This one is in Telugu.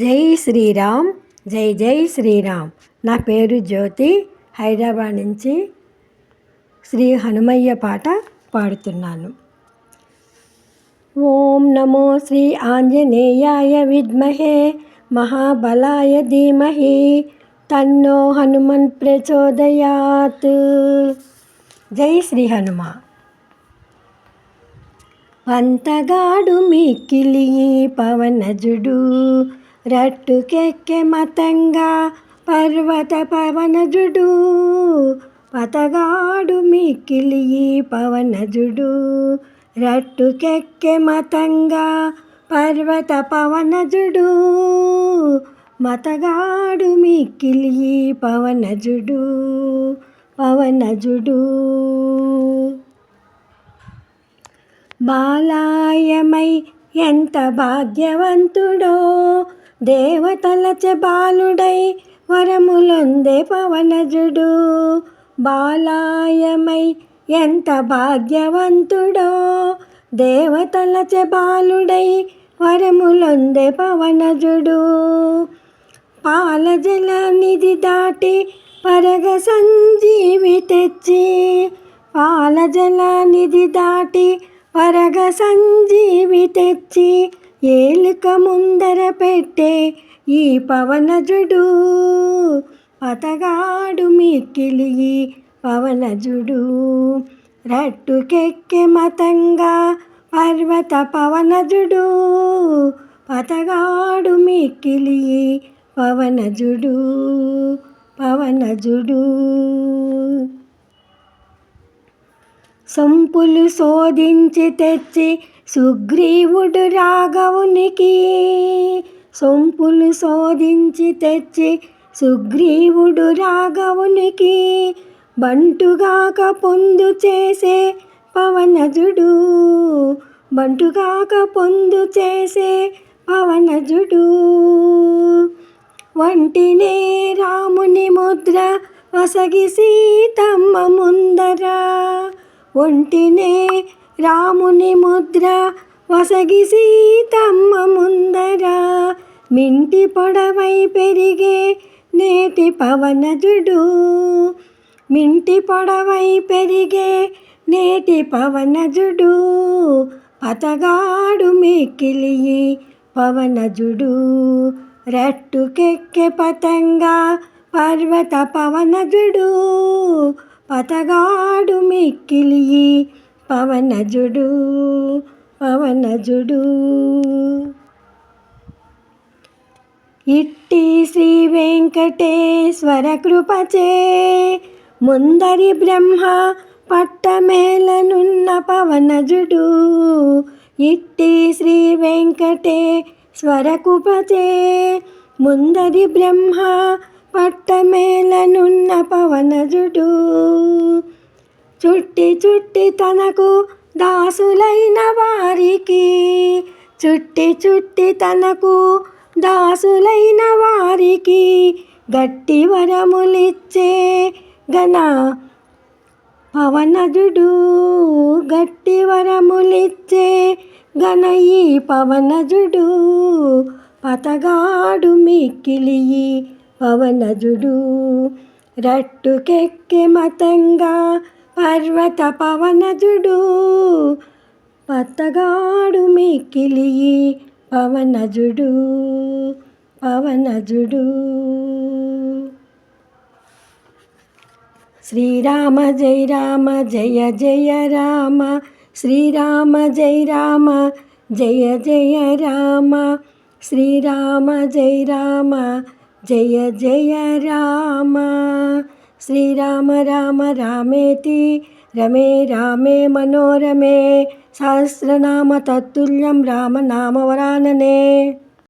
జై శ్రీరామ్ జై జై శ్రీరామ్. నా పేరు జ్యోతి. హైదరాబాద్ నుంచి శ్రీ హనుమయ్య పాట పాడుతున్నాను. ఓం నమో శ్రీ ఆంజనేయాయ విద్మహే మహాబలాయ ధీమహి తన్నో హనుమన్ ప్రచోదయాత్. జై శ్రీ హనుమ. వంతగాడు మిక్కిలి పవనజుడు రట్టుకెక్కె మతంగా పర్వత పవనజుడు పతగాడు మిక్కిలి పవనజుడు. రట్టుకెక్కె మతంగా పర్వత పవనజుడు మతగాడు మిక్కిలి పవనజుడు పవనజుడు. బాలాయమై ఎంత భాగ్యవంతుడో దేవతలచ బాలుడై వరములొందే పవనజుడు. బాలాయమై ఎంత భాగ్యవంతుడో. దేవతలచ బాలుడై వరములొందే పవనజుడు. పాలజల నిధి దాటి పరగ సంజీవి తెచ్చి పాలజల నిధి దాటి పరగ సంజీవి తెచ్చి ఏలుక ముందర పెట్టే ఈ పవనజుడు పతగాడు మిక్కిలి పవనజుడు రట్టుకెక్కె మతంగా పర్వత పవనజుడు పతగాడు మిక్కిలి పవనజుడు పవనజుడు సొంపులు శోధించి తెచ్చి సుగ్రీవుడు రాఘవునికి. సొంపులు శోధించి తెచ్చి సుగ్రీవుడు రాఘవునికి. బంటుగాక పొందు చేసే పవనజుడు. బంటుగాక పొందు చేసే పవనజుడు. వంటినే రాముని ముద్ర వసగి సీతమ్మ ముందరా. ఒంటినే రాముని ముద్ర వసగి సీతమ్మ ముందర. మింటి పొడవై పెరిగే నేటి పవనజుడు. మింటి పొడవై పెరిగే నేటి పవనజుడు. పతగాడు మిక్కిలి పవనజుడు. రట్టుకెక్కె పతంగా పర్వత పవనజుడు. పతగాడు మిక్కిలి పవనజుడు పవనజుడు. ఇట్టి శ్రీ వెంకటేశ్వర కృపచే ముందరి బ్రహ్మ పట్టమేలనున్న పవనజుడు ఇట్టి శ్రీ వెంకటేశ్వర కృపచే ముందరి బ్రహ్మ పట్టమేలనున్న పవనజుడు. చుట్టి చుట్టి తనకు దాసులైన వారికి. చుట్టి చుట్టి తనకు దాసులైన వారికి గట్టి వరములిచ్చే గణ పవనజుడు. గట్టి వరములిచ్చే గణ ఈ పవనజుడు. పతగాడు మిక్కిలి పవనజుడు. రట్టుకెక్కి మతంగా పర్వత పవనజుడు. పతగాడు మిక్కిలి పవనజుడు. పవనజుడు. శ్రీరామ జయ రామ జయ జయ రామ. శ్రీరామ జయ రామ జయ జయ రామ. శ్రీరామ జయ రామ जय जय राम। श्रीराम राम रामेति। रमे रामे मनोरमे। सहस्रनाम तत्तुल्यं रामनाम